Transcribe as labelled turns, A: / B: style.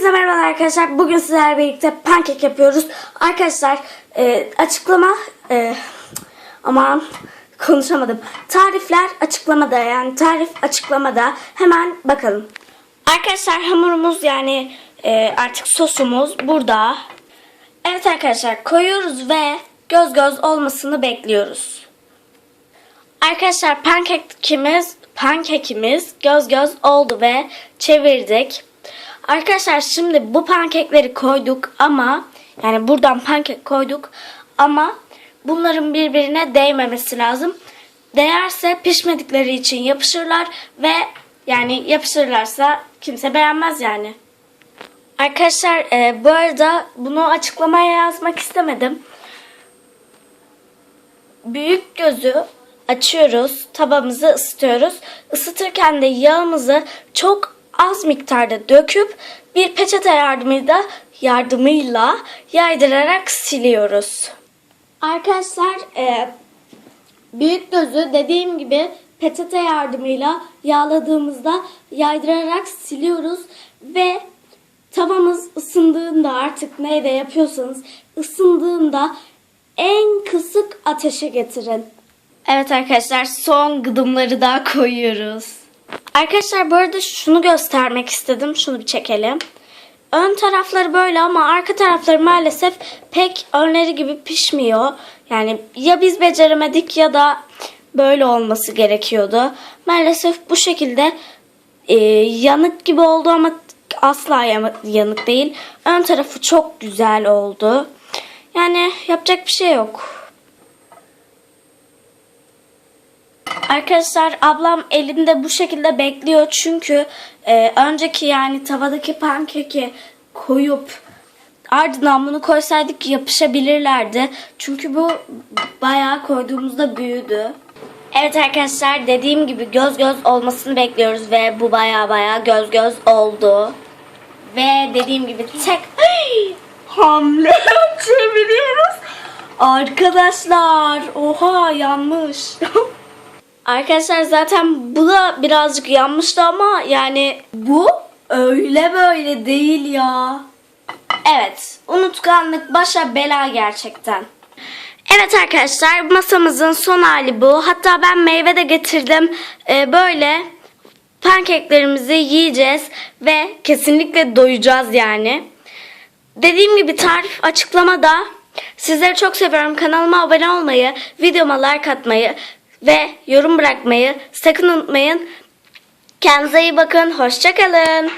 A: Hepinize merhaba arkadaşlar. Bugün sizlerle birlikte pankek yapıyoruz. Arkadaşlar e, açıklama e, aman konuşamadım. Tarifler açıklamada yani tarif açıklamada. Hemen bakalım. Arkadaşlar hamurumuz yani e, artık sosumuz burada. Evet arkadaşlar koyuyoruz ve göz göz olmasını bekliyoruz. Arkadaşlar pankekimiz pankekimiz göz göz oldu ve çevirdik. Arkadaşlar şimdi bu pankekleri koyduk ama yani buradan pankek koyduk ama bunların birbirine değmemesi lazım. Değerse pişmedikleri için yapışırlar ve yani yapışırlarsa kimse beğenmez yani. Arkadaşlar e, bu arada bunu açıklamaya yazmak istemedim. Büyük gözü açıyoruz. Tabamızı ısıtıyoruz. Isıtırken de yağımızı çok az miktarda döküp bir peçete yardımıyla yardımıyla yaydırarak siliyoruz. Arkadaşlar e, büyük gözü dediğim gibi peçete yardımıyla yağladığımızda yaydırarak siliyoruz ve tavamız ısındığında artık neyle yapıyorsanız ısındığında en kısık ateşe getirin. Evet arkadaşlar son gıdımları da koyuyoruz. Arkadaşlar bu arada şunu göstermek istedim. Şunu bir çekelim. Ön tarafları böyle ama arka tarafları maalesef pek önleri gibi pişmiyor. Yani ya biz beceremedik ya da böyle olması gerekiyordu. Maalesef bu şekilde e, yanık gibi oldu ama asla yanık değil. Ön tarafı çok güzel oldu. Yani yapacak bir şey yok. Arkadaşlar ablam elinde bu şekilde bekliyor çünkü e, önceki yani tavadaki pankeki koyup ardından bunu koysaydık yapışabilirlerdi. Çünkü bu bayağı koyduğumuzda büyüdü. Evet arkadaşlar dediğim gibi göz göz olmasını bekliyoruz ve bu bayağı bayağı göz göz oldu. Ve dediğim gibi tek hamle çeviriyoruz. Arkadaşlar oha yanmış. Arkadaşlar zaten bu da birazcık yanmıştı ama yani bu öyle böyle değil ya. Evet, unutkanlık başa bela gerçekten. Evet arkadaşlar masamızın son hali bu. Hatta ben meyve de getirdim. Ee, böyle pankeklerimizi yiyeceğiz ve kesinlikle doyacağız yani. Dediğim gibi tarif açıklamada. Sizleri çok seviyorum. Kanalıma abone olmayı, videoma like atmayı ve yorum bırakmayı sakın unutmayın. Kendinize iyi bakın. Hoşçakalın.